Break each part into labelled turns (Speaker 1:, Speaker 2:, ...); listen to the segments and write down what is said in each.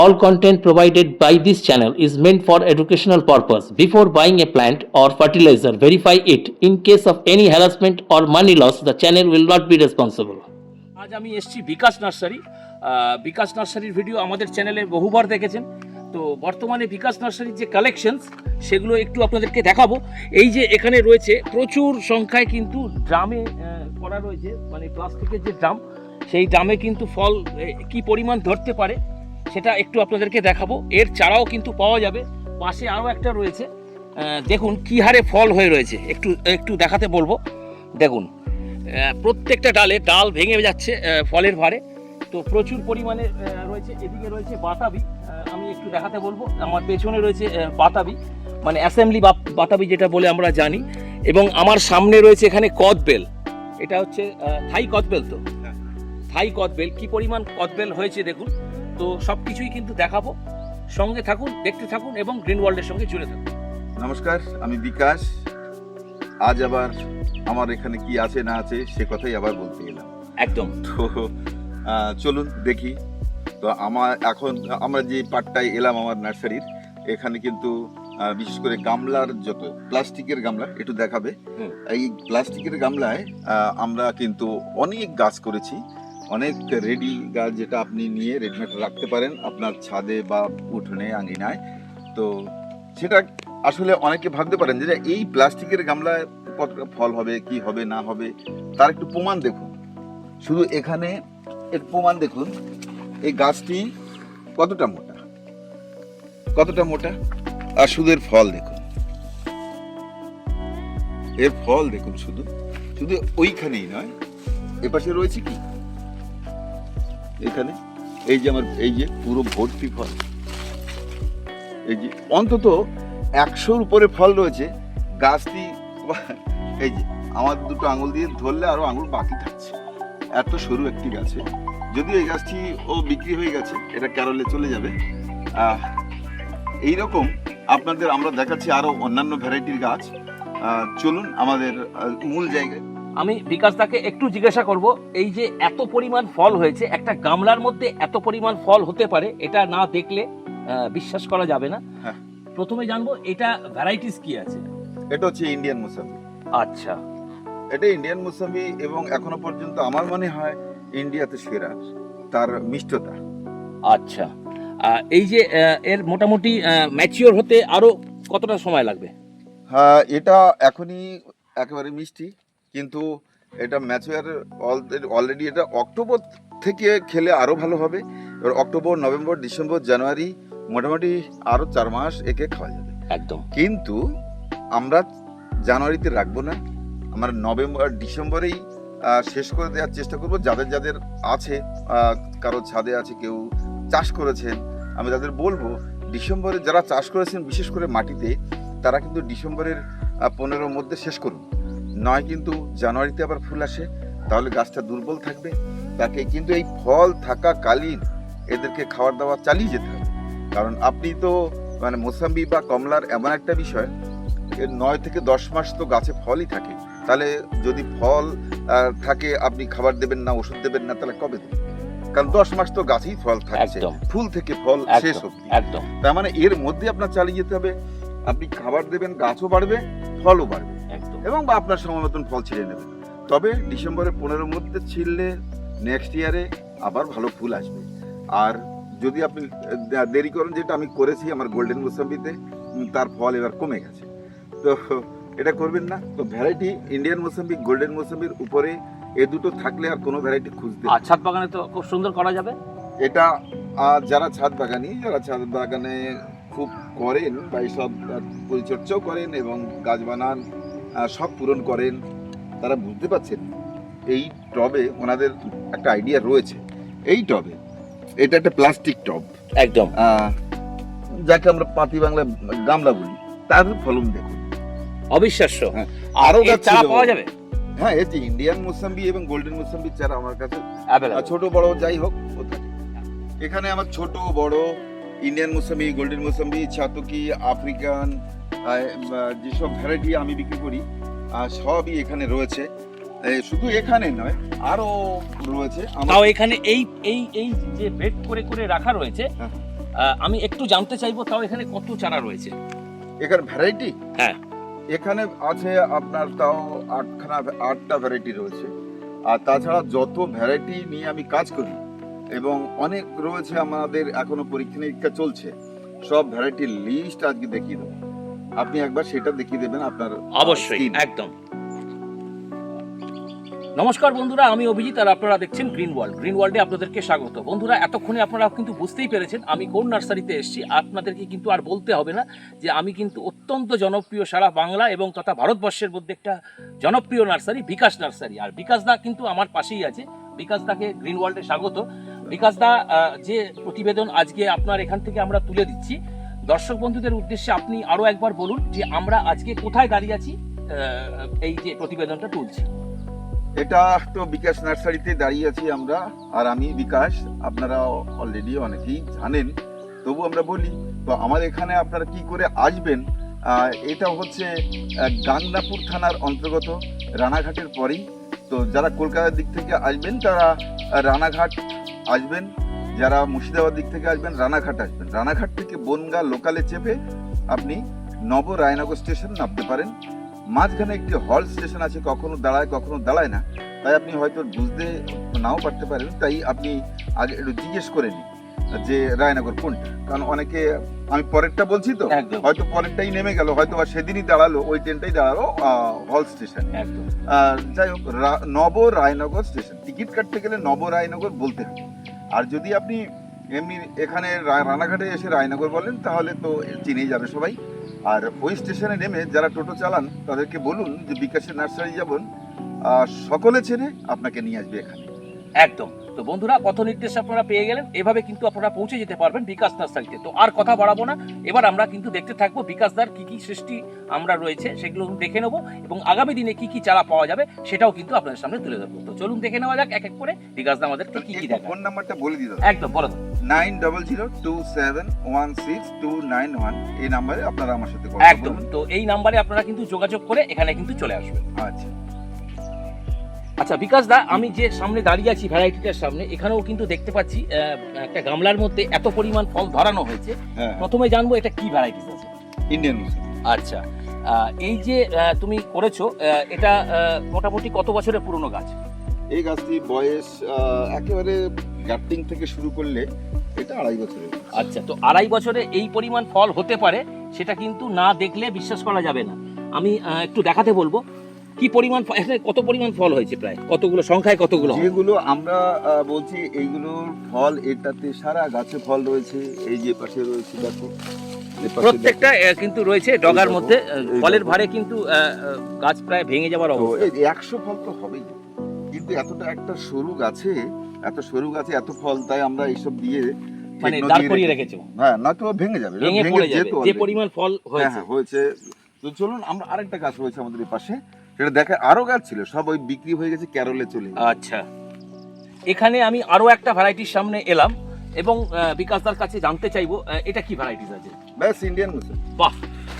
Speaker 1: All content provided by this channel is meant for educational purpose. Before buying a plant or fertilizer, verify it. In case of any harassment or money loss, the channel will not be responsible.
Speaker 2: আজ আমি এসেছি বিকাশ nursery বিকাশ নার্সারির video আমাদের চ্যানেলে বহুবার দেখেছেন তো বর্তমানে বিকাশ নার্সারির যে কালেকশনস সেগুলো একটু আপনাদেরকে দেখাবো এই যে এখানে রয়েছে প্রচুর সংখ্যায় কিন্তু ড্রামে করা রয়েছে মানে প্লাস্টিকের যে ড্রাম সেই ড্রামে কিন্তু ফল কি পরিমাণ ধরতে পারে সেটা একটু আপনাদেরকে দেখাবো। এর চারাও কিন্তু পাওয়া যাবে। পাশে আরও একটা রয়েছে। দেখুন কি হারে ফল হয়ে রয়েছে। একটু একটু দেখাতে বলব। দেখুন প্রত্যেকটা ডালে ডাল ভেঙে যাচ্ছে ফলের ভারে তো প্রচুর পরিমাণে রয়েছে। এদিকে রয়েছে বাতাবি। আমি একটু দেখাতে বলব। আমার পেছনে রয়েছে বাতাবি। মানে অ্যাসেম্বলি বাতাবি যেটা বলে আমরা জানি। এবং আমার সামনে রয়েছে এখানে কদবেল। এটা হচ্ছে থাই কদবেল তো? থাই কদবেল। কি পরিমাণ কদবেল হয়েছে দেখুন। তো সব কিছুই কিন্তু দেখাবো। সঙ্গে থাকুন দেখতে থাকুন এবং গ্রিন ওয়ার্ল্ডের সঙ্গে জুড়ে থাকুন।
Speaker 3: নমস্কার আমি বিকাশ। আজ আবার আমার এখানে কি আছে না আছে সে কথাই আবার বলতে গেলাম
Speaker 2: একদম।
Speaker 3: তো চলুন দেখি। তো আমার এখন আমরা যে পাটটায় এলাম আমার নার্সারির এখানে কিন্তু বিশেষ করে গামলার যত প্লাস্টিকের গামলা একটু দেখাবে। এই প্লাস্টিকের গামলায় আমরা কিন্তু অনেক গাছ করেছি। অনেক রেডি গাছ যেটা আপনি নিয়ে রেডিমেড রাখতে পারেন আপনার ছাদে বা উঠোনে, আঙিনায়। তো সেটা আসলে অনেকে ভাবতে পারেন যে এই প্লাস্টিকের গামলায় কতটা ফল হবে, কি হবে, না হবে, তার একটু প্রমাণ দেখুন। শুধু এখানে এর প্রমাণ দেখুন, এই গাছটি কতটা মোটা? কতটা মোটা? আর শুধু এর ফল দেখুন। এর ফল দেখুন শুধু। শুধু ওইখানেই নয়, এপাশে রয়েছে কি? এখানে। এই যে আমার এই যে পুরো ভর্তি ফল। এই যে অন্তত একশোর উপরে ফল রয়েছে। গাছটি এই যে আমার দুটো আঙুল দিয়ে ধরলে আরও আঙুল বাকি থাকছে। এত সরু একটি গাছে। যদিও এই গাছটি ও বিক্রি হয়ে গেছে এটা ক্যারলে চলে যাবে। আহ, এইরকম আপনাদের আমরা দেখাচ্ছি আরও অন্যান্য ভ্যারাইটির গাছ। চলুন আমাদের মূল জায়গায়
Speaker 2: আমি বিকাশ দাকে একটু জিজ্ঞাসা করব এই যে এত পরিমাণ ফল হয়েছে একটা গামলার মধ্যে এত পরিমাণ ফল হতে পারে এটা না দেখলে বিশ্বাস করা যাবে না।
Speaker 3: হ্যাঁ।
Speaker 2: প্রথমে জানব এটা ভ্যারাইটিস কি আছে?
Speaker 3: এটা হচ্ছে ইন্ডিয়ান মোসাম্বি।
Speaker 2: আচ্ছা।
Speaker 3: এটা ইন্ডিয়ান মোসাম্বি এবং এখনও পর্যন্ত আমার মনে হয় ইন্ডিয়াতে সেরা তার মিষ্টতা।
Speaker 2: আচ্ছা। এই যে এর মোটামুটি ম্যাচিওর হতে আরও কতটা সময় লাগবে?
Speaker 3: হ্যাঁ এটা এখনই একেবারে মিষ্টি। কিন্তু এটা ম্যাচুয়ার অলরেডি এটা অক্টোবর থেকে খেলে আরও ভালো হবে। এবার অক্টোবর নভেম্বর ডিসেম্বর জানুয়ারি মোটামুটি আরও চার মাস একে খাওয়া যাবে।
Speaker 2: একদম।
Speaker 3: কিন্তু আমরা জানুয়ারিতে রাখব না। আমরা নভেম্বর ডিসেম্বরেই শেষ করে দেওয়ার চেষ্টা করব। যাদের যাদের আছে কারও ছাদে আছে কেউ চাষ করেছেন আমি তাদের বলব ডিসেম্বরে যারা চাষ করেছেন বিশেষ করে মাটিতে তারা কিন্তু ডিসেম্বরের পনেরোর মধ্যে শেষ করুন। নয় কিন্তু জানুয়ারিতে আবার ফুল আসে তাহলে গাছটা দুর্বল থাকবে। তাকে কিন্তু এই ফল থাকাকালীন এদেরকে খাবার দাবার চালিয়ে যেতে হবে। কারণ আপনি তো মানে মোসাম্বি বা কমলার এমন একটা বিষয় এর নয় থেকে দশ মাস তো গাছে ফলই থাকে। তাহলে যদি ফল থাকে আপনি খাবার দেবেন না ওষুধ দেবেন না তাহলে কবে দেবেন? কারণ দশ মাস তো গাছেই ফল থাকছে। ফুল থেকে ফল শেষ
Speaker 2: একদম
Speaker 3: অব্দি
Speaker 2: একদম।
Speaker 3: তার মানে এর মধ্যে আপনার চালিয়ে যেতে হবে। আপনি খাবার দেবেন গাছও বাড়বে ফলও বাড়বে। এবং বা আপনার সময় মতন ফল ছিঁড়ে নেবেন তবে ডিসেম্বরের পনেরোর মধ্যে ছিঁড়লে নেক্সট ইয়ারে আবার ভালো ফুল আসবে। আর যদি আপনি দেরি করেন যেটা আমি করেছি আমার গোল্ডেন মোসাম্বিতে তার ফল এবার কমে গেছে। তো এটা করবেন না। তো ভ্যারাইটি ইন্ডিয়ান মোসাম্বি গোল্ডেন মোসাম্বির উপরে এ দুটো থাকলে আর কোনো ভ্যারাইটি খুঁজতে
Speaker 2: আর ছাদ বাগানে তো খুব সুন্দর করা যাবে।
Speaker 3: এটা আহ, যারা ছাদ বাগানি যারা ছাদ বাগানে খুব করেন বা এইসব পরিচর্যাও করেন এবং গাছ বানান শখ পূরণ করেন তারা বুঝতে পারছেন এই টবে ওনাদের একটা আইডিয়া রয়েছে। এই টবে এটা একটা প্লাস্টিক টব।
Speaker 2: একদম।
Speaker 3: যাকে আমরা পাতি বাংলা গামলা বলি তার ফলন দেখুন।
Speaker 2: অবিশ্বাস্য।
Speaker 3: হ্যাঁ,
Speaker 2: আর
Speaker 3: গাছ
Speaker 2: চারা পাওয়া যাবে?
Speaker 3: হ্যাঁ এই যে ইন্ডিয়ান মোসাম্বি এবং গোল্ডেন মোসাম্বি চারা আমার কাছে ছোট বড় যাই হোক এখানে আমার ছোট বড় ইন্ডিয়ান মোসাম্বি গোল্ডেন মোসাম্বি ছাতকি আফ্রিকান যেসব ভ্যারাইটি আমি বিক্রি করি সবই এখানে রয়েছে। শুধু এখানে নয় আরও রয়েছে।
Speaker 2: তাও এখানে এই এই এই যে বেড করে করে রাখা রয়েছে
Speaker 3: হ্যাঁ।
Speaker 2: আমি একটু জানতে চাইব তাও এখানে কত চারা রয়েছে?
Speaker 3: এখানে ভ্যারাইটি?
Speaker 2: হ্যাঁ।
Speaker 3: এখানে আছে আপনার তাও আটখানা আটটা ভ্যারাইটি রয়েছে। আর তাছাড়া যত ভ্যারাইটি নিয়ে আমি কাজ করি এবং অনেক রয়েছে আমাদের এখনও পরীক্ষা নিরীক্ষা চলছে সব ভ্যারাইটির লিস্ট আজকে দেখিয়ে দেবো। আপনি একবার সেটা দেখিয়ে দেবেন আপনার
Speaker 2: অবশ্যই একদম। নমস্কার বন্ধুরা আমি অভিজিৎ আর আপনারা দেখছেন গ্রিন ওয়ার্ল্ড গ্রিন ওয়ার্ল্ডে আপনাদেরকে স্বাগত। বন্ধুরা এতক্ষণে আপনারা কিন্তু বুঝতেই পেরেছেন আমি কোন নার্সারিতে এসেছি আপনাদেরকে কিন্তু আর বলতে হবে না যে আমি কিন্তু অত্যন্ত জনপ্রিয় সারা বাংলা এবং তথা ভারতবর্ষের মধ্যে একটা জনপ্রিয় নার্সারি বিকাশ নার্সারি। আর বিকাশ দা কিন্তু আমার পাশেই আছে। বিকাশ দাকে গ্রিন ওয়ার্ল্ডে স্বাগত। বিকাশ দা যে প্রতিবেদন আজকে আপনার এখান থেকে আমরা তুলে দিচ্ছি দর্শক বন্ধুদের উদ্দেশ্যে আপনি আরও একবার বলুন যে আমরা আজকে কোথায় দাঁড়িয়ে আছি এই যে প্রতিবেদনটা তুলছি।
Speaker 3: এটা তো বিকাশ নার্সারিতে দাঁড়িয়ে আছি আমরা, আর আমি বিকাশ আপনারা অলরেডি অনেকেই জানেন, তবু আমরা বলি, তো আমার এখানে আপনারা কি করে আসবেন এটা হচ্ছে গাংনাপুর থানার অন্তর্গত, রানাঘাটের পরেই, তো যারা কলকাতার দিক থেকে আসবেন, তারা রানাঘাট আসবেন যারা মুর্শিদাবাদ দিক থেকে আসবেন রানাঘাট আসবেন। রানাঘাট থেকে বনগা লোকালে চেপে আপনি নব রায়নগর স্টেশন নামতে পারেন। মাঝখানে একটি হল স্টেশন আছে কখনো দাঁড়ায় কখনো দাঁড়ায় না। তাই আপনি হয়তো বুঝতে নাও পারতে পারেন তাই আপনি আগে একটু জিজ্ঞেস করে নিন যে রায়নগর কোনটা। কারণ অনেকে আমি পরেরটা বলছি তো হয়তো পরেরটাই নেমে গেল হয়তো বা সেদিনই দাঁড়াল ওই ট্রেনটাই দাঁড়াল হল স্টেশন। যাই হোক নব রায়নগর স্টেশন। টিকিট কাটতে গেলে নব রায়নগর বলতে হবে। আর যদি আপনি এমনি এখানে রানাঘাটে এসে রায়নগর বলেন, তাহলে তো চিনেই যাবে সবাই। আর ওই স্টেশনে নেমে যারা টোটো চালান, তাদেরকে বলুন যে বিকাশের নার্সারি যাবেন সকলে চেনে আপনাকে নিয়ে আসবে এখানে।
Speaker 2: একদম। তো বন্ধুরা পথ নির্দেশ আপনারা পেয়ে গেলেন। এভাবে কিন্তু আপনারা পৌঁছে যেতে পারবেন বিকাশ নার্সারিতে তো আর কথা বাড়াবো না। এবার আমরা কিন্তু দেখতে থাকব বিকাশ দার কি কি সৃষ্টি আমরা রয়েছে সেগুলো দেখে নেব এবং আগামী দিনে কি কি চারা পাওয়া যাবে সেটাও কিন্তু আপনাদের সামনে তুলে ধরবো। তো চলুন দেখে নেওয়া যাক এক এক করে বিকাশ দা আমাদেরকে কি কি দেখা
Speaker 3: ফোন নাম্বারটা বলে দিতে
Speaker 2: একদম বলো
Speaker 3: nine double zero two seven one six two nine one. এই নাম্বারে আপনারা আমার সাথে
Speaker 2: একদম তো এই নাম্বারে আপনারা কিন্তু যোগাযোগ করে এখানে কিন্তু চলে আসবেন।
Speaker 3: আচ্ছা।
Speaker 2: আচ্ছা বিকাশ দা আমি যে সামনে দাঁড়িয়ে আছি ভ্যারাইটিটার সামনে এখানেও কিন্তু দেখতে পাচ্ছি একটা গামলার মধ্যে এত পরিমাণ ফল ধরানো হয়েছে।
Speaker 3: হ্যাঁ।
Speaker 2: প্রথমে জানব এটা কি ভ্যারাইটিস আছে।
Speaker 3: ইন্ডিয়ান
Speaker 2: আচ্ছা এই যে তুমি করেছ এটা মোটামুটি কত বছরের পুরনো গাছ?
Speaker 3: এই গাছটি বয়স একেবারে গ্যাপটিং থেকে শুরু করলে এটা আড়াই বছরের।
Speaker 2: আচ্ছা তো আড়াই বছরে এই পরিমাণ ফল হতে পারে সেটা কিন্তু না দেখলে বিশ্বাস করা যাবে না। আমি একটু দেখাতে বলব। কি পরিমাণ এখানে কত পরিমাণ ফল হয়েছে প্রায়? কতগুলো সংখ্যায় কতগুলো?
Speaker 3: যেগুলো আমরা বলছি এইগুলোর ফল এটাতে সারা গাছে ফল রয়েছে এই যে পাশে রয়েছে দেখো।
Speaker 2: প্রত্যেকটা কিন্তু রয়েছে ডগার মধ্যে ফলের ভারে কিন্তু গাছ প্রায় ভেঙে যাওয়ার অবস্থা।
Speaker 3: একশো ফল তো হবেই। কিন্তু এতটা একটা সরু গাছে এত সরু গাছে এত ফল তাই আমরা এইসব দিয়ে
Speaker 2: মানে দাঁড় করিয়ে
Speaker 3: রেখে-
Speaker 2: রেখেছো?
Speaker 3: হ্যাঁ নয়তো ভেঙে যাবে
Speaker 2: ভেঙে পড়ে যাবে। যে পরিমাণ ফল
Speaker 3: হ্যাঁ
Speaker 2: হয়েছে
Speaker 3: হ্যাঁ হয়েছে। তো চলুন আমরা আরেকটা গাছ রয়েছে আমাদের পাশে। সেটা দেখে আরও গাছ ছিল সব ওই বিক্রি হয়ে গেছে ক্যারলে চলে
Speaker 2: আচ্ছা। এখানে আমি আরও একটা ভ্যারাইটির সামনে এলাম এবং আহ, বিকাশদার কাছে জানতে চাইব এটা কি ভ্যারাইটিস আছে?
Speaker 3: ব্যাস ইন্ডিয়ান মুসলিম
Speaker 2: বাহ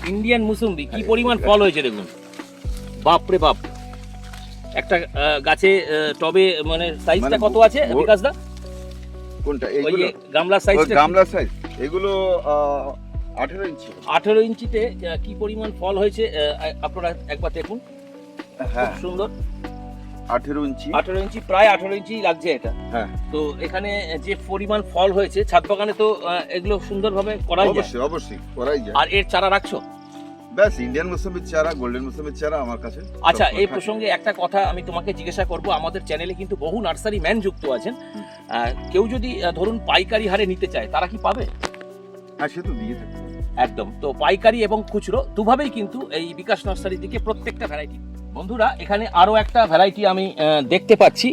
Speaker 2: ইন্ডিয়ান মুসুম্বি কি পরিমাণ ফল হয়েছে দেখুন। বাপ রে বাপ। একটা গাছে টবে মানে সাইজটা
Speaker 3: মানে
Speaker 2: কত আছে বিকাশদা
Speaker 3: কোনটা? এইগুলো
Speaker 2: যে গামলার
Speaker 3: গামলা সাইজ এগুলো আঠেরো ইঞ্চি।
Speaker 2: আঠেরো ইঞ্চিতে কি পরিমাণ ফল হয়েছে আপনারা একবার দেখুন। খুব সুন্দর।
Speaker 3: আঠেরো ইঞ্চি।
Speaker 2: আঠেরো ইঞ্চি প্রায় আঠেরো ইঞ্চি লাগছে এটা।
Speaker 3: হ্যাঁ।
Speaker 2: তো এখানে যে পরিমাণ ফল হয়েছে ছাদ বাগানে তো এগুলো সুন্দরভাবে করাই যায়।
Speaker 3: অবশ্যই অবশ্যই করাই যায়।
Speaker 2: আর এর চারা রাখছো?
Speaker 3: ব্যাস ইন্ডিয়ান মুসলিমের চারা গোল্ডেন মুসলিমের চারা আমার কাছে
Speaker 2: আচ্ছা এই প্রসঙ্গে একটা কথা আমি তোমাকে জিজ্ঞাসা করব। আমাদের চ্যানেলে কিন্তু বহু নার্সারি ম্যান যুক্ত আছেন। কেউ যদি ধরুন পাইকারি হারে নিতে চায় তারা কি পাবে?
Speaker 3: হ্যাঁ সে তো দিয়ে
Speaker 2: একদম। তো পাইকারি এবং খুচরো দুভাবেই কিন্তু এই বিকাশ নার্সারি থেকে প্রত্যেকটা ভ্যারাইটি বন্ধুরা এখানে আরও একটা ভ্যারাইটি আমি দেখতে পাচ্ছি।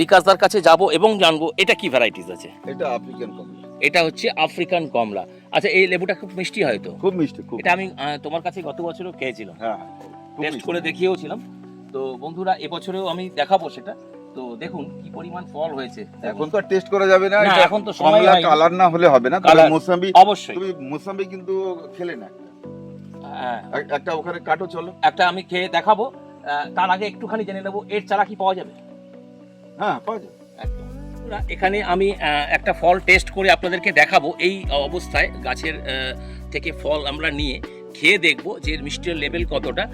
Speaker 2: বিকাশদার কাছে যাব এবং জানব এটা কি ভ্যারাইটিস আছে।
Speaker 3: এটা আফ্রিকান কমলা।
Speaker 2: এটা হচ্ছে আফ্রিকান কমলা। আচ্ছা এই লেবুটা খুব মিষ্টি হয়তো
Speaker 3: খুব মিষ্টি খুব
Speaker 2: এটা আমি তোমার কাছে গত বছরও খেয়েছিলাম।
Speaker 3: হ্যাঁ
Speaker 2: টেস্ট করে দেখিয়েওছিলাম। তো বন্ধুরা এবছরেও আমি দেখাবো সেটা। তো দেখুন কি পরিমাণ ফল হয়েছে।
Speaker 3: এখন তো আর টেস্ট করা যাবে না।
Speaker 2: এখন তো সময়।
Speaker 3: কালার না হলে হবে না।
Speaker 2: Colour।
Speaker 3: মোসাম্বি
Speaker 2: অবশ্যই।
Speaker 3: তুমি মোসাম্বি কিন্তু খেলে না।
Speaker 2: হ্যাঁ,
Speaker 3: একটা ওখানে কাটো চলো।
Speaker 2: একটা আমি খেয়ে দেখাবো। তার আগে একটুখানি জেনে নেব এর চারা কি পাওয়া যাবে?
Speaker 3: হ্যাঁ পাওয়া যাবে।
Speaker 2: এখানে আমি একটা ফল টেস্ট করে আপনাদেরকে দেখাবো। এই অবস্থায় গাছের থেকে ফল আমরা নিয়ে খেয়ে দেখব যে মিষ্টির লেভেল কতটা।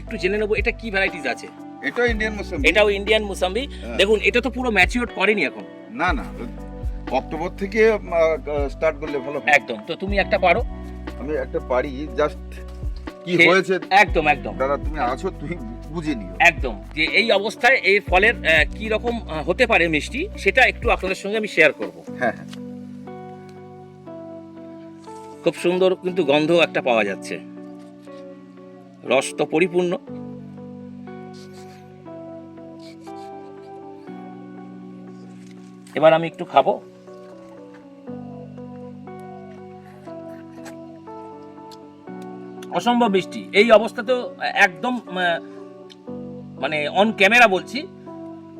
Speaker 2: একটু জেনে নেব এটা কি ভ্যারাইটিস আছে?
Speaker 3: এটাও ইন্ডিয়ান মুসলিম
Speaker 2: এটাও ইন্ডিয়ান মুসাম্বি
Speaker 3: হ্যাঁ।
Speaker 2: দেখুন এটা তো পুরো ম্যাচিওর করেনি এখন।
Speaker 3: না না অক্টোবর থেকে স্টার্ট করলে ভালো
Speaker 2: একদম। তো তুমি একটা পারো।
Speaker 3: আমি একটা পারি জাস্ট কি হয়েছে?
Speaker 2: একদম একদম।
Speaker 3: দাদা তুমি আছো তুমি বুঝে নিও।
Speaker 2: একদম। যে এই অবস্থায় এই ফলের কি রকম হতে পারে মিষ্টি সেটা একটু আপনাদের সঙ্গে আমি শেয়ার করব।
Speaker 3: হ্যাঁ হ্যাঁ।
Speaker 2: খুব সুন্দর কিন্তু গন্ধ একটা পাওয়া যাচ্ছে। রস তো পরিপূর্ণ। এবার আমি একটু খাব। অসম্ভব মিষ্টি এই অবস্থাতেও একদম মানে অন ক্যামেরা বলছি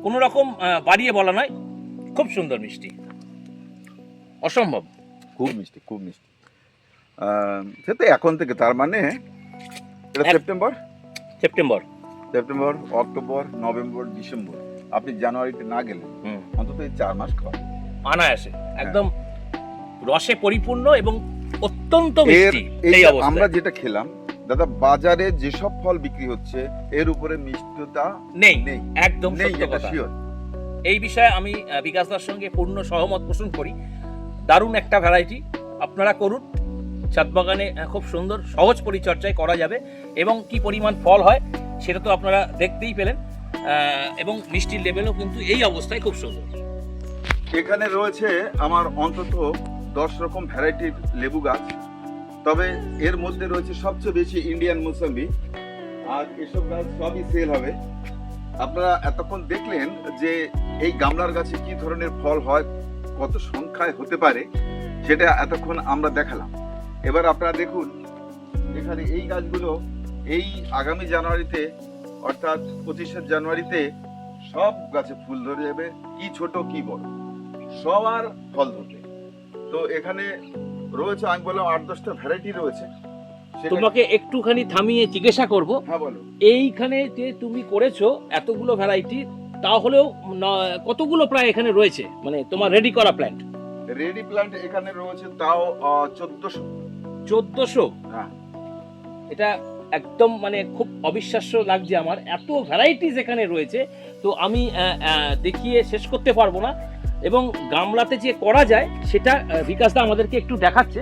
Speaker 2: কোনো রকম বাড়িয়ে বলা নয় খুব সুন্দর মিষ্টি অসম্ভব।
Speaker 3: খুব মিষ্টি খুব মিষ্টি। সে তো এখন থেকে তার মানে এটা September?
Speaker 2: September.
Speaker 3: September October November December. আপনি জানুয়ারিতে না গেলে অন্তত এই চার মাস খাওয়া
Speaker 2: অনায়াসে। একদম রসে পরিপূর্ণ এবং অত্যন্ত মিষ্টি
Speaker 3: এই
Speaker 2: অবস্থায়।
Speaker 3: আমরা যেটা খেলাম দাদা বাজারে যেসব ফল বিক্রি হচ্ছে এর উপরে মিষ্টতা
Speaker 2: নেই
Speaker 3: নেই।
Speaker 2: একদম সত্য কথা। এই বিষয়ে আমি আহ, বিকাশদার সঙ্গে পূর্ণ সহমত পোষণ করি। দারুণ একটা ভ্যারাইটি আপনারা করুন। ছাদ বাগানে খুব সুন্দর সহজ পরিচর্যায় করা যাবে এবং কি পরিমাণ ফল হয় সেটা তো আপনারা দেখতেই পেলেন। এবং মিষ্টির লেভেলও কিন্তু এই অবস্থায় খুব সুন্দর।
Speaker 3: এখানে রয়েছে আমার অন্তত দশ রকম ভ্যারাইটির লেবু গাছ, তবে এর মধ্যে রয়েছে সবচেয়ে বেশি ইন্ডিয়ান মুসাম্বি আর এসব গাছ সবই সেল হবে। আপনারা এতক্ষণ দেখলেন যে এই গামলার গাছে কি ধরনের ফল হয়, কত সংখ্যায় হতে পারে, সেটা এতক্ষণ আমরা দেখালাম। এবার আপনারা দেখুন, এখানে এই গাছগুলো এই আগামী জানুয়ারিতে, অর্থাৎ পঁচিশে জানুয়ারিতে সব গাছে ফুল ধরে যাবে, কি ছোট, কি বড়। সবার ফল ধরবে। তো এখানে রয়েছে আমি বললাম আট দশটা ভ্যারাইটি রয়েছে।
Speaker 2: তোমাকে একটুখানি থামিয়ে জিজ্ঞাসা করব
Speaker 3: হ্যাঁ বলো।
Speaker 2: এইখানে যে তুমি করেছ এতগুলো ভ্যারাইটি তাহলেও কতগুলো প্রায় এখানে রয়েছে? মানে তোমার রেডি করা প্ল্যান্ট
Speaker 3: রেডি প্ল্যান্ট এখানে রয়েছে তাও চোদ্দশো।
Speaker 2: চোদ্দশো?
Speaker 3: হ্যাঁ।
Speaker 2: এটা একদম মানে খুব অবিশ্বাস্য লাগছে আমার। এত ভ্যারাইটিস এখানে রয়েছে তো আমি দেখিয়ে শেষ করতে পারব না। এবং গামলাতে যে করা যায় সেটা বিকাশদা আমাদেরকে একটু দেখাচ্ছে।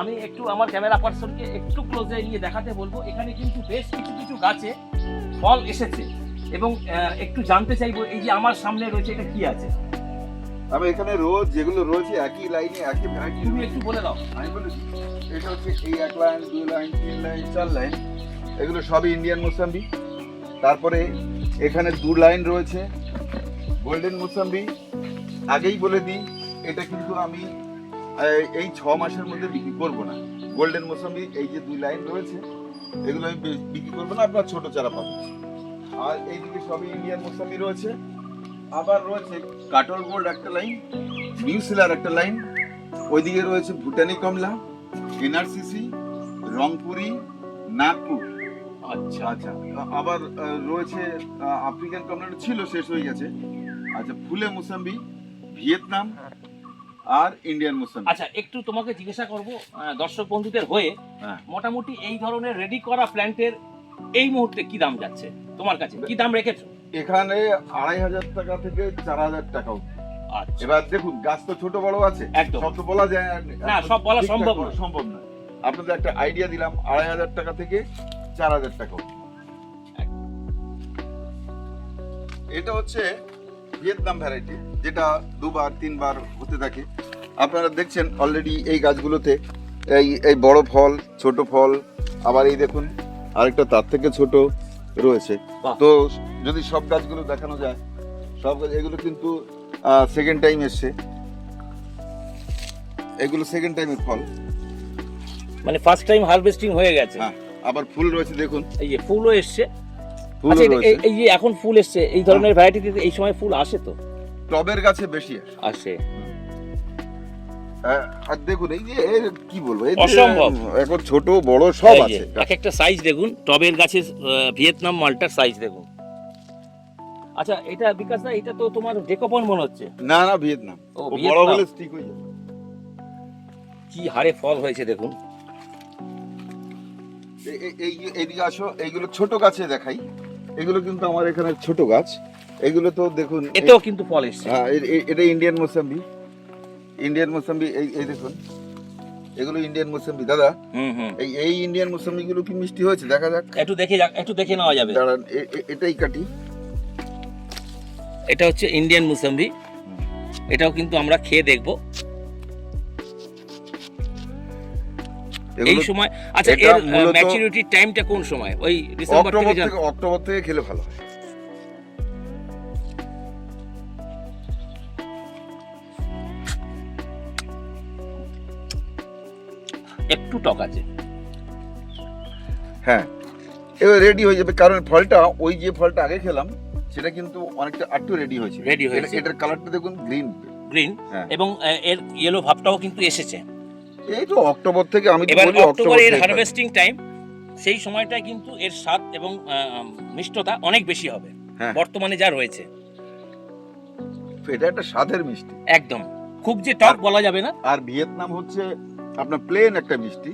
Speaker 2: আমি একটু আমার ক্যামেরা পার্সনকে একটু ক্লোজে নিয়ে দেখাতে বলব। এখানে কিন্তু বেশ কিছু কিছু গাছে ফল এসেছে এবং একটু জানতে চাইব এই যে আমার সামনে রয়েছে এটা কি আছে?
Speaker 3: আমি এখানে রোজ যেগুলো রয়েছে একই লাইনে একই ভ্যারাইটি
Speaker 2: তুমি একটু বলে দাও।
Speaker 3: আমি বলেছি এটা হচ্ছে এই এক লাইন দুই লাইন তিন লাইন চার লাইন এগুলো সবই ইন্ডিয়ান মোসাম্বি। তারপরে এখানে দু লাইন রয়েছে গোল্ডেন মোসাম্বি। আগেই বলে দিই এটা কিন্তু আমি এই ছ মাসের মধ্যে বিক্রি করব না। গোল্ডেন মোসাম্বি এই যে দুই লাইন রয়েছে এগুলো আমি বিক্রি করব না আপনার ছোট চারা পাবেন আর এইদিকে সবই ইন্ডিয়ান মোসাম্বি রয়েছে। আবার রয়েছে কাটল গোল্ড একটা লাইন নিউজিল্যান্ড একটা লাইন ওইদিকে রয়েছে ভুটানি কমলা এনআরসিসি রংপুরি নাগপুর
Speaker 2: আচ্ছা।
Speaker 3: আচ্ছা আবার রয়েছে আফ্রিকান কমলাটা ছিল শেষ হয়ে গেছে। আচ্ছা ফুলে মুসাম্বি ভিয়েতনাম আর ইন্ডিয়ান মুসাম্বি
Speaker 2: আচ্ছা একটু তোমাকে জিজ্ঞাসা করব দর্শক বন্ধুদের হয়ে।
Speaker 3: হ্যাঁ।
Speaker 2: মোটামুটি এই ধরনের রেডি করা প্ল্যান্টের এই মুহূর্তে কি দাম যাচ্ছে? তোমার কাছে কি দাম রেখেছো?
Speaker 3: এখানে আড়াই হাজার টাকা থেকে চার হাজার টাকা।
Speaker 2: আচ্ছা।
Speaker 3: এবার দেখুন গাছ তো ছোট বড় আছে।
Speaker 2: একদম।
Speaker 3: সব তো বলা যায়
Speaker 2: না, সব বলা সম্ভব
Speaker 3: বলা সম্ভব না আপনাদের একটা আইডিয়া দিলাম আড়াই হাজার টাকা থেকে চার হাজার টাকা এটা হচ্ছে ভিয়েতনাম ভ্যারাইটি যেটা দুবার তিনবার হতে থাকে। আপনারা দেখছেন অলরেডি এই গাছগুলোতে এই এই বড় ফল ছোট ফল আবার এই দেখুন আরেকটা তার থেকে ছোট রয়েছে। তো যদি সব গাছগুলো দেখানো যায় সব গাছ এগুলো কিন্তু সেকেন্ড টাইম এসছে। এগুলো সেকেন্ড টাইমের ফল।
Speaker 2: মানে ফার্স্ট টাইম হারভেস্টিং হয়ে গেছে।
Speaker 3: হ্যাঁ আবার ফুল রয়েছে দেখুন।
Speaker 2: এই যে ফুলও এসছে। আচ্ছা এই- যে এখন ফুল এসছে এই ধরনের ভ্যারাইটিতে এই সময় ফুল আসে তো?
Speaker 3: টবের গাছে বেশি আসে।
Speaker 2: আসে।
Speaker 3: আর দেখুন এই যে কি বলব এই
Speaker 2: অসম্ভব।
Speaker 3: এখন ছোট বড় সব আছে।
Speaker 2: এক একটা সাইজ দেখুন টবের গাছে ভিয়েতনাম মালটার সাইজ দেখুন। আচ্ছা এটা বিকাশ দা এটা তো তোমার ডেকোপন মনে হচ্ছে।
Speaker 3: না না ভিয়েতনাম
Speaker 2: ও,
Speaker 3: বড়। হলে স্টিক হয়ে যাবে।
Speaker 2: কি হারে ফল হয়েছে দেখুন।
Speaker 3: এই এইদিকে আসো এইগুলো ছোট গাছে দেখাই। এগুলো কিন্তু আমার এখানে ছোট গাছ। এগুলো তো দেখুন
Speaker 2: এটাও কিন্তু ফল এসছে।
Speaker 3: হ্যাঁ এটা ইন্ডিয়ান মোসাম্বি ইন্ডিয়ান মোসাম্বি এই এই দেখুন এগুলো ইন্ডিয়ান মোসাম্বি দাদা
Speaker 2: হুম হুম।
Speaker 3: এই এই ইন্ডিয়ান মোসাম্বি গুলো কি মিষ্টি হয়েছে? দেখা যাক।
Speaker 2: একটু দেখে যাক একটু দেখে নেওয়া যাবে।
Speaker 3: দাঁড়ান এটাই কাটি।
Speaker 2: এটা হচ্ছে ইন্ডিয়ান মুসাম্বি এটাও কিন্তু আমরা খেয়ে দেখব। এই সময় আচ্ছা এর
Speaker 3: মূলত-
Speaker 2: ম্যাচুরিটি টাইমটা কোন সময়? ওই ডিসেম্বর
Speaker 3: অক্টোবর
Speaker 2: থেকে
Speaker 3: অক্টোবর থেকে খেলে ভালো হয়।
Speaker 2: একটু টক আছে।
Speaker 3: হ্যাঁ এবার রেডি হয়ে যাবে কারণ ফলটা ওই যে ফলটা আগে খেলাম সেটা কিন্তু অনেকটা একটু রেডি হয়েছে।
Speaker 2: Ready হয়েছে।
Speaker 3: এটার কালারটা দেখুন গ্রিন
Speaker 2: গ্রিন
Speaker 3: হ্যাঁ।
Speaker 2: এবং এর ইয়েলো ভাবটাও কিন্তু এসেছে।
Speaker 3: এই তো অক্টোবর থেকে আমি
Speaker 2: এবার অক্টোবর এর হারভেস্টিং টাইম সেই কিন্তু এর স্বাদ এবং মিষ্টতা অনেক বেশি হবে
Speaker 3: হ্যাঁ।
Speaker 2: বর্তমানে যা রয়েছে।
Speaker 3: এটা একটা স্বাদের মিষ্টি।
Speaker 2: একদম। খুব যে টক বলা যাবে না।
Speaker 3: আর ভিয়েতনাম হচ্ছে আপনার প্লেন একটা মিষ্টি।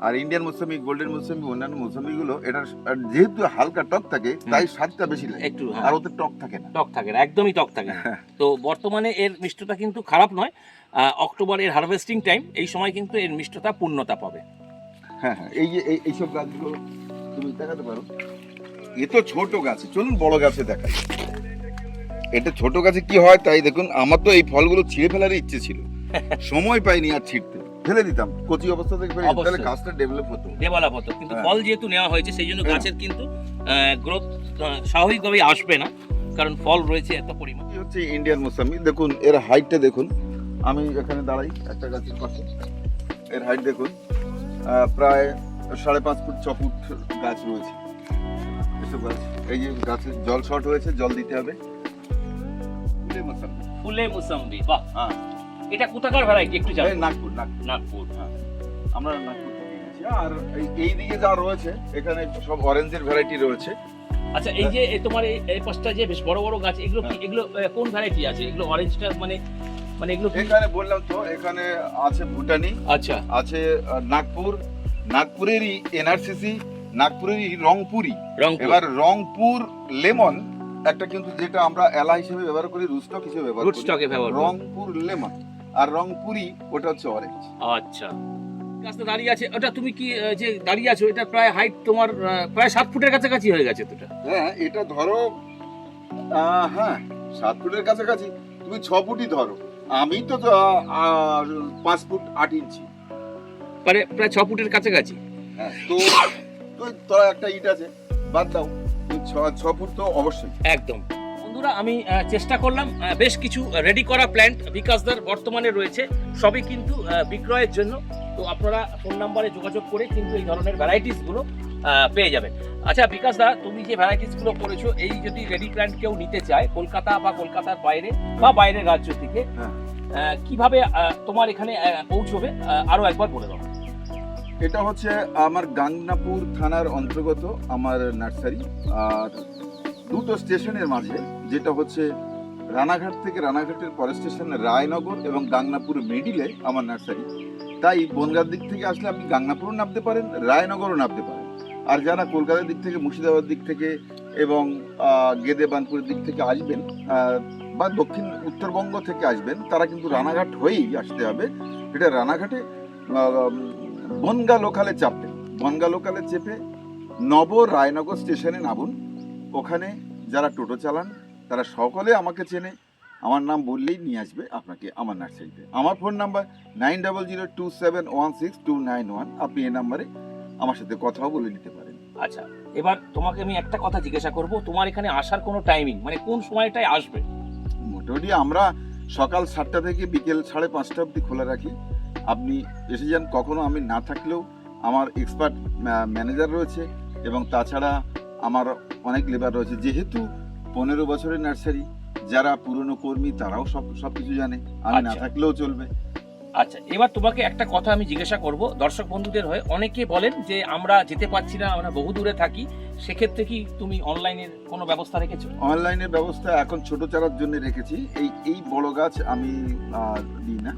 Speaker 3: আর ইন্ডিয়ান মৌসুমি গোল্ডেন মৌসুমি অন্যান্য মৌসুমি গুলো আর যেহেতু হালকা টক থাকে তাই স্বাদটা বেশি লাগে।
Speaker 2: একটু হ্যাঁ।
Speaker 3: আর ওতে টক থাকে না।
Speaker 2: টক থাকে না একদমই টক থাকে না। তো বর্তমানে এর মিষ্টতা কিন্তু খারাপ নয়। অক্টোবর এর হারভেস্টিং টাইম এই সময় কিন্তু এর মিষ্টতা পূর্ণতা পাবে।
Speaker 3: হ্যাঁ হ্যাঁ এই যে এই- এইসব গাছগুলো তুমি দেখাতে পারো। এ তো ছোট গাছে চলুন বড় গাছে দেখাই। এটা ছোট গাছে কি হয় তাই দেখুন আমার তো এই ফলগুলো ছিঁড়ে ফেলার ইচ্ছে ছিল। সময় পাইনি আর ছিঁড়তে। ফেলে দিতাম কচি অবস্থা থেকে ফেলে তাহলে গাছটা ডেভেলপ হতো।
Speaker 2: ডেভেলপ হতো কিন্তু
Speaker 3: হ্যাঁ।
Speaker 2: ফল যেহেতু নেওয়া হয়েছে সেই জন্য
Speaker 3: হ্যাঁ।
Speaker 2: গাছের কিন্তু গ্রোথ স্বাভাবিকভাবেই আসবে না কারণ ফল রয়েছে এত পরিমাণ।
Speaker 3: হচ্ছে ইন্ডিয়ান মোসাম্বি দেখুন এর হাইটটা দেখুন। আমি এখানে দাঁড়াই একটা গাছের পাশে। এর হাইট দেখুন প্রায় সাড়ে পাঁচ ফুট ছ ফুট গাছ রয়েছে। এসব গাছ এই যে গাছের জল শর্ট হয়েছে জল দিতে হবে। ফুলের মোসাম্বি।
Speaker 2: ফুলে মুসাম্বি বাহ।
Speaker 3: হ্যাঁ।
Speaker 2: এটা কোথাকার ভ্যারাইটি একটু
Speaker 3: এই
Speaker 2: জানেন
Speaker 3: নাগপুর। নাগপুর।
Speaker 2: নাগপুর
Speaker 3: আমরা নাগপুর থেকে এনেছি। আর এই- দিকে যা রয়েছে এখানে সব অরেঞ্জের ভ্যারাইটি রয়েছে।
Speaker 2: আচ্ছা এই যে তোমার এই- পাঁচটা যে বেশ বড় বড় গাছ এগুলো
Speaker 3: হ্যাঁ।
Speaker 2: কি এগুলো কোন ভ্যারাইটি আছে? এগুলো অরেঞ্জটা মানে মানে এগুলো
Speaker 3: এখানে বললাম তো এখানে আছে ভুটানি
Speaker 2: আচ্ছা।
Speaker 3: আছে নাগপুর নাগপুরেরই এনআরসিসি নাগপুরেরই রংপুরি। এবার রংপুর লেমন একটা কিন্তু যেটা আমরা এলা হিসেবে ব্যবহার করি রুস্টক হিসেবে ব্যবহার করি।
Speaker 2: স্টকে ব্যবহার
Speaker 3: রংপুর লেমন। আর রংপুরি ওটা হচ্ছে অরেঞ্জ
Speaker 2: আচ্ছা। গাছটা দাঁড়িয়ে আছে ওটা তুমি কি যে দাঁড়িয়ে আছো এটা প্রায় হাইট তোমার প্রায় সাত ফুটের কাছাকাছি হয়ে গেছে তো
Speaker 3: হ্যাঁ এটা ধরো হ্যাঁ সাত ফুটের কাছাকাছি। তুমি ছ ফুটই ধরো। আমি তো পাঁচ ফুট আট ইঞ্চি।
Speaker 2: মানে প্রায় ছ ফুটের কাছাকাছি।
Speaker 3: হ্যাঁ তো তোরা একটা ইট আছে বাদ দাও। ছ ফুট তো অবশ্যই।
Speaker 2: একদম। বন্ধুরা আমি চেষ্টা করলাম বেশ কিছু রেডি করা প্ল্যান্ট বিকাশদার বর্তমানে রয়েছে সবই কিন্তু বিক্রয়ের জন্য। তো আপনারা ফোন নাম্বারে যোগাযোগ করে কিন্তু এই ধরনের ভ্যারাইটিসগুলো পেয়ে যাবেন। আচ্ছা বিকাশদা তুমি যে ভ্যারাইটিসগুলো করেছ এই যদি রেডি প্ল্যান্ট কেউ নিতে চায় কলকাতা বা কলকাতার বাইরে বা বাইরের রাজ্য থেকে
Speaker 3: হ্যাঁ।
Speaker 2: কীভাবে তোমার এখানে পৌঁছবে? আহ, আরও একবার বলে দাও।
Speaker 3: এটা হচ্ছে আমার গাংনাপুর থানার অন্তর্গত আমার নার্সারি আর দুটো স্টেশনের মাঝে যেটা হচ্ছে রানাঘাট থেকে রানাঘাটের পরের স্টেশন রায়নগর এবং গাংনাপুর মিডিলে আমার নার্সারি। তাই বনগার দিক থেকে আসলে আপনি গাংনাপুরও নামতে পারেন রায়নগরও নামতে পারেন। আর যারা কলকাতার দিক থেকে মুর্শিদাবাদ দিক থেকে এবং গেদে বানপুরের দিক থেকে আসবেন বা দক্ষিণ উত্তরবঙ্গ থেকে আসবেন, তারা কিন্তু রানাঘাট হয়েই আসতে হবে। এটা রানাঘাটে বনগা লোকালে চাপবেন বনগা লোকালে চেপে নব রায়নগর স্টেশনে নামুন। ওখানে যারা টোটো চালান, তারা সকলে আমাকে চেনে। আমার নাম বললেই নিয়ে আসবে আপনাকে আমার নার্সারিতে। আমার phone number nine double zero two seven one six two nine one. আপনি এই নাম্বারে আমার সাথে কথাও বলে নিতে পারেন।
Speaker 2: আচ্ছা এবার তোমাকে আমি একটা কথা জিজ্ঞাসা করব। তোমার এখানে আসার কোনো টাইমিং মানে কোন সময়টায় আসবে?
Speaker 3: মোটামুটি আমরা সকাল সাতটা থেকে বিকেল সাড়ে পাঁচটা অবধি খোলা রাখি। আপনি এসে যান কখনো আমি না থাকলেও আমার এক্সপার্ট ম্যানেজার রয়েছে এবং তাছাড়া আমার অনেক লেবার রয়েছে। যেহেতু পনেরো বছরের নার্সারি যারা পুরনো কর্মী তারাও সব সব কিছু জানে। আমি না
Speaker 2: আচ্ছা।
Speaker 3: থাকলেও চলবে।
Speaker 2: আচ্ছা এবার তোমাকে একটা কথা আমি জিজ্ঞাসা করব। দর্শক বন্ধুদের হয়ে অনেকে বলেন যে আমরা যেতে পারছি না আমরা বহু দূরে থাকি। সেক্ষেত্রে কি তুমি অনলাইনের কোনো ব্যবস্থা রেখেছো?
Speaker 3: অনলাইনের ব্যবস্থা এখন ছোট চারার জন্য রেখেছি। এই এই বড় গাছ আমি দিই না।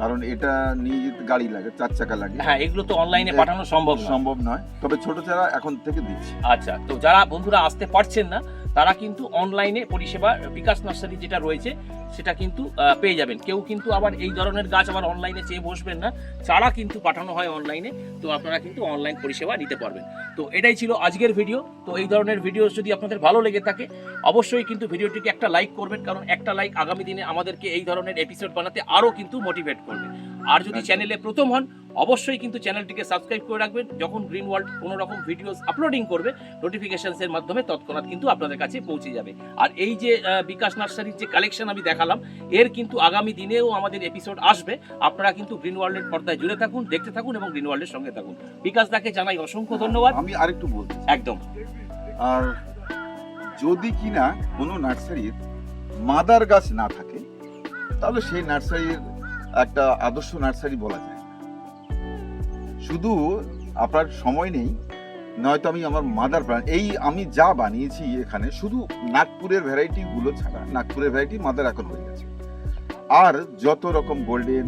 Speaker 3: কারণ এটা নিয়ে যেতে গাড়ি লাগে চার চাকা লাগে।
Speaker 2: হ্যাঁ এগুলো তো অনলাইনে পাঠানো সম্ভব
Speaker 3: সম্ভব নয়। তবে ছোট চারা এখন থেকে দিচ্ছি।
Speaker 2: আচ্ছা তো যারা বন্ধুরা আসতে পারছেন না তারা কিন্তু অনলাইনে পরিষেবা, বিকাশ নার্সারি যেটা রয়েছে, সেটা কিন্তু পেয়ে যাবেন। কেউ কিন্তু আবার এই ধরনের গাছ আবার অনলাইনে চেয়ে বসবেন না। চারা কিন্তু পাঠানো হয় অনলাইনে তো আপনারা কিন্তু অনলাইন পরিষেবা নিতে পারবেন। তো এটাই ছিল আজকের ভিডিও তো এই ধরনের ভিডিও যদি আপনাদের ভালো লেগে থাকে, অবশ্যই কিন্তু ভিডিওটিকে একটা লাইক করবেন, কারণ একটা লাইক আগামী দিনে আমাদেরকে এই ধরনের এপিসোড বানাতে আরও কিন্তু মোটিভেট করবে। আর যদি চ্যানেলে প্রথম হন অবশ্যই কিন্তু চ্যানেলটিকে সাবস্ক্রাইব করে রাখবেন। যখন গ্রিন ওয়ার্ল্ড কোনো রকম ভিডিওস আপলোডিং করবে নোটিফিকেশনসের মাধ্যমে তৎক্ষণাৎ কিন্তু আপনাদের কাছে পৌঁছে যাবে। আর এই যে বিকাশ নার্সারির যে কালেকশন আমি দেখালাম এর কিন্তু আগামী দিনেও আমাদের এপিসোড আসবে। আপনারা কিন্তু গ্রিন ওয়ার্ল্ডের পর্দায় জুড়ে থাকুন দেখতে থাকুন এবং গ্রিন ওয়ার্ল্ডের সঙ্গে থাকুন। বিকাশ দাকে জানাই অসংখ্য ধন্যবাদ।
Speaker 3: আমি আরেকটু বলতে
Speaker 2: একদম।
Speaker 3: আর যদি কিনা কোনো নার্সারির মাদার গাছ না থাকে তাহলে সেই নার্সারির একটা আদর্শ নার্সারি বলা যায়। শুধু আপনার সময় নেই নয়তো আমি আমার মাদার প্ল্যান্ট এই আমি যা বানিয়েছি এখানে শুধু নাগপুরের ভ্যারাইটিগুলো ছাড়া নাগপুরের ভ্যারাইটি মাদার এখন হয়ে গেছে। আর যত রকম গোল্ডেন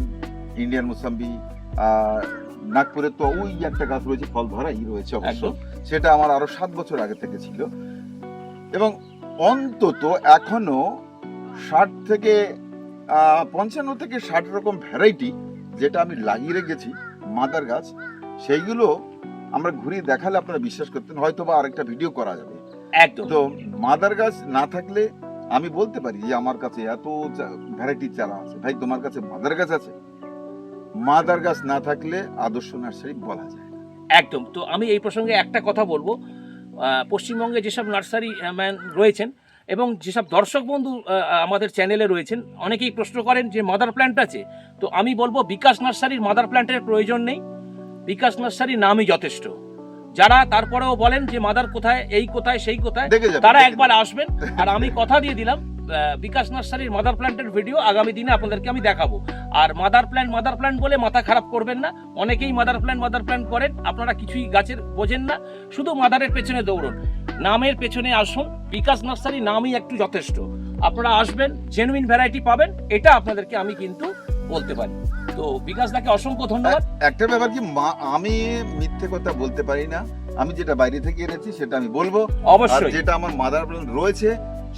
Speaker 3: ইন্ডিয়ান মুসাম্বি নাগপুরে তো ওই একটা গাছ রয়েছে ফল ধরাই রয়েছে অবশ্য সেটা আমার আরও সাত বছর আগে থেকে ছিল। এবং অন্তত এখনও ষাট থেকে পঞ্চান্ন থেকে ষাট রকম ভ্যারাইটি যেটা আমি লাগিয়ে রেখেছি মাদার গাছ সেইগুলো আমরা ঘুরিয়ে দেখালে আপনারা বিশ্বাস করতেন হয়তো বা আরেকটা ভিডিও করা যাবে।
Speaker 2: একদম।
Speaker 3: তো মাদার গাছ না থাকলে আমি বলতে পারি যে আমার কাছে এত ভ্যারাইটির চারা আছে। ভাই তোমার কাছে মাদার গাছ আছে? মাদার গাছ না থাকলে আদর্শ নার্সারি বলা যায়
Speaker 2: একদম। তো আমি এই প্রসঙ্গে একটা কথা বলব। পশ্চিমবঙ্গে যেসব নার্সারি ম্যান রয়েছেন এবং যেসব দর্শক বন্ধু আমাদের চ্যানেলে রয়েছেন অনেকেই প্রশ্ন করেন যে মাদার প্ল্যান্ট আছে। তো আমি বলব বিকাশ নার্সারির মাদার প্ল্যান্টের প্রয়োজন নেই। বিকাশ নার্সারির নামই যথেষ্ট। যারা তারপরেও বলেন যে মাদার কোথায় এই কোথায় সেই কোথায় তারা একবার আসবেন। আর আমি কথা দিয়ে দিলাম বিকাশ নার্সারির মাদার প্ল্যান্টের ভিডিও আগামী দিনে আপনাদেরকে আমি দেখাবো। আর মাদার প্ল্যান্ট মাদার প্ল্যান্ট বলে মাথা খারাপ করবেন না। অনেকেই মাদার প্ল্যান্ট মাদার প্ল্যান্ট করেন আপনারা কিছুই গাছের বোঝেন না। শুধু মাদারের পেছনে দৌড়ন। নামের পেছনে আসুন বিকাশ নার্সারি নামই একটু যথেষ্ট। আপনারা আসবেন জেনুইন ভ্যারাইটি পাবেন এটা আপনাদেরকে আমি কিন্তু বলতে পারি। তো বিকাশ দাকে অসংখ্য ধন্যবাদ।
Speaker 3: একটা ব্যাপার কি আমি মিথ্যে কথা বলতে পারি না। আমি যেটা বাইরে থেকে এনেছি সেটা আমি বলব।
Speaker 2: অবশ্যই।
Speaker 3: যেটা আমার মাদার রয়েছে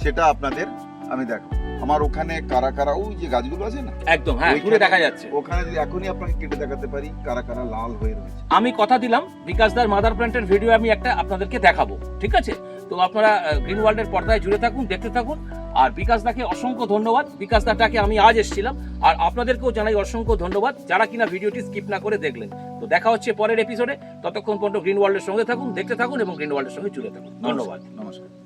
Speaker 3: সেটা আপনাদের আমি দেখাবো। আমার ওখানে কারা কারা ওই যে গাছগুলো আছে না?
Speaker 2: একদম হ্যাঁ ঘুরে দেখা যাচ্ছে।
Speaker 3: ওখানে যদি এখনই আপনাকে কেটে দেখাতে পারি কারা কারা লাল হয়ে রয়েছে।
Speaker 2: আমি কথা দিলাম বিকাশ দার মাদার প্ল্যান্টের ভিডিও আমি একটা আপনাদেরকে দেখাবো ঠিক আছে? তো আপনারা গ্রিন ওয়ার্ল্ডের পর্দায় জুড়ে থাকুন দেখতে থাকুন। আর বিকাশ দাকে অসংখ্য ধন্যবাদ। বিকাশ দাটাকে আমি আজ এসেছিলাম। আর আপনাদেরকেও জানাই অসংখ্য ধন্যবাদ যারা কিনা ভিডিওটি স্কিপ না করে দেখলেন। তো দেখা হচ্ছে পরের এপিসোডে ততক্ষণ পর্যন্ত গ্রিন ওয়ার্ল্ডের সঙ্গে থাকুন দেখতে থাকুন এবং গ্রিন ওয়ার্ল্ডের সঙ্গে জুড়ে থাকুন। ধন্যবাদ।
Speaker 3: নমস্কার।